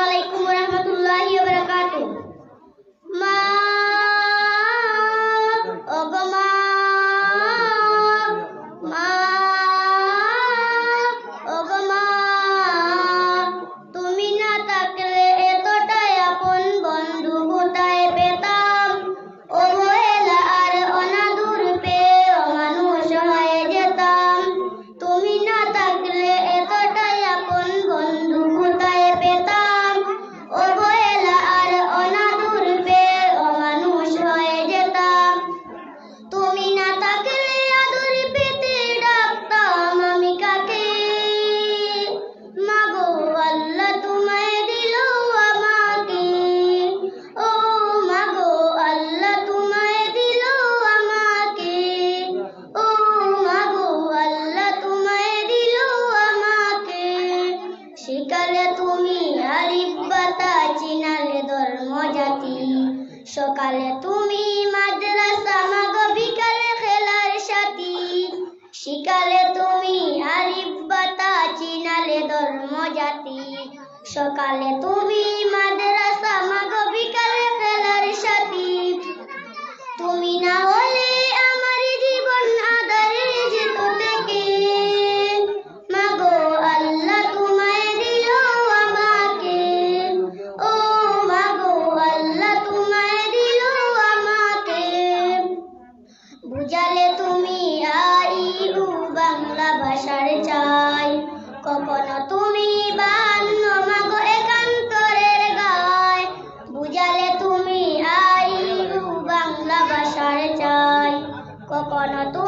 আলাইকুম বুঝালে তুমি আরিফ চিনালে ধর্ম জাতি। সকালে তুমি মাদ্রাসা, মাগ বিকালে খেলার সাথী। শিকালে তুমি আরিফ বাতা চিনালে ধর্ম জাতি। সকালে তুমি বুঝালে তুমি আই উ বাংলা ভাষার চাই। কখনো তুমি বান্ন মাগো একান্তরের গায়। বুঝালে তুমি আই উ বাংলা ভাষার চাই। কখনো তুমি